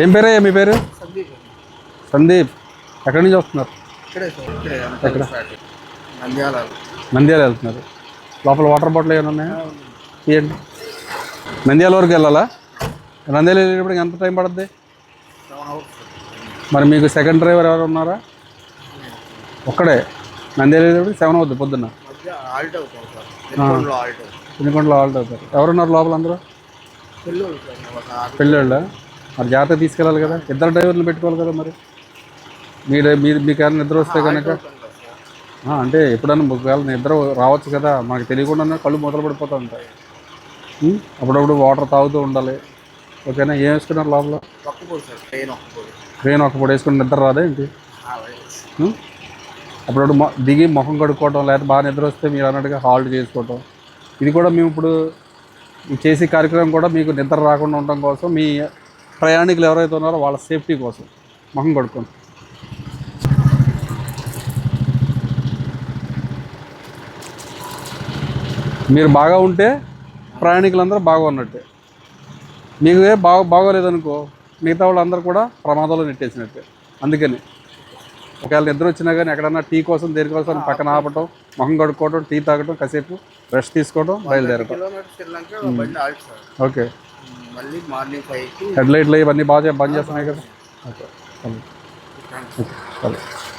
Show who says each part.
Speaker 1: ఏం పేరయ్యా మీ పేరు?
Speaker 2: సందీప్
Speaker 1: సందీప్. ఎక్కడి నుంచి వస్తున్నారు?
Speaker 2: ఫ్యాట్ నంద్యాల.
Speaker 1: వెళ్తున్నారు. లోపల వాటర్ బాటిల్ ఏమైనా ఉన్నాయా? ఏంటి నంద్యాల వరకు వెళ్ళాలా? నంద్యాల వెళ్ళేటప్పుడు ఎంత టైం పడుద్ది? మరి మీకు సెకండ్ డ్రైవర్ ఎవరు ఉన్నారా? ఒక్కడే. నంద్యాల వెళ్ళేటప్పుడు సెవెన్ అవుద్ది పొద్దున్న.
Speaker 2: ఎన్నికొండలో ఆల్ట్
Speaker 1: అవుతారు. ఎవరున్నారు లోపల అందరూ? పెళ్ళిళ్ళ? మరి జాగ్రత్త తీసుకెళ్ళాలి కదా? ఇద్దరు డ్రైవర్లు పెట్టుకోవాలి కదా మరి? మీరు మీరు మీకు ఏమైనా నిద్ర వస్తే కనుక అంటే ఎప్పుడన్నా ఒకవేళ నిద్ర రావచ్చు కదా మనకు తెలియకుండానే కళ్ళు మొదలు పడిపోతూ ఉంటాయి? అప్పుడప్పుడు వాటర్ తాగుతూ ఉండాలి. ఓకేనా? ఏం వేసుకున్నారు లోపల?
Speaker 2: ట్రైన్
Speaker 1: ఒక పూట వేసుకుని నిద్ర రాదా ఏంటి? అప్పుడప్పుడు దిగి ముఖం కడుక్కోవటం లేకపోతే బాగా నిద్ర వస్తే మీరు అన్నట్టుగా హాల్ట్ చేసుకోవటం. ఇది కూడా మేము ఇప్పుడు చేసే కార్యక్రమం కూడా మీకు నిద్ర రాకుండా ఉండటం కోసం మీ ప్రయాణికులు ఎవరైతే ఉన్నారో వాళ్ళ సేఫ్టీ కోసం ముఖం కడుక్కోండి. మీరు బాగా ఉంటే ప్రయాణికులందరూ బాగా ఉన్నట్టే. మీకు ఏ బాగా బాగోలేదనుకో మిగతా వాళ్ళందరూ కూడా ప్రమాదంలో నెట్టేసినట్టే. అందుకని ఒకవేళ నిద్ర వచ్చినా కానీ ఎక్కడన్నా టీ కోసం దేనికోసం పక్కన ఆపటం మొహం కడుక్కోవడం టీ తాగటం కాసేపు రెస్ట్ తీసుకోవడం బయలుదేరటం. ఓకే.
Speaker 2: మళ్ళీ మార్నింగ్ ఫైవ్కి
Speaker 1: హెడ్ లైట్లు ఇవన్నీ బాగా బంద్ చేస్తున్నాయి కదా ఓకే సరే. ఓకే సరే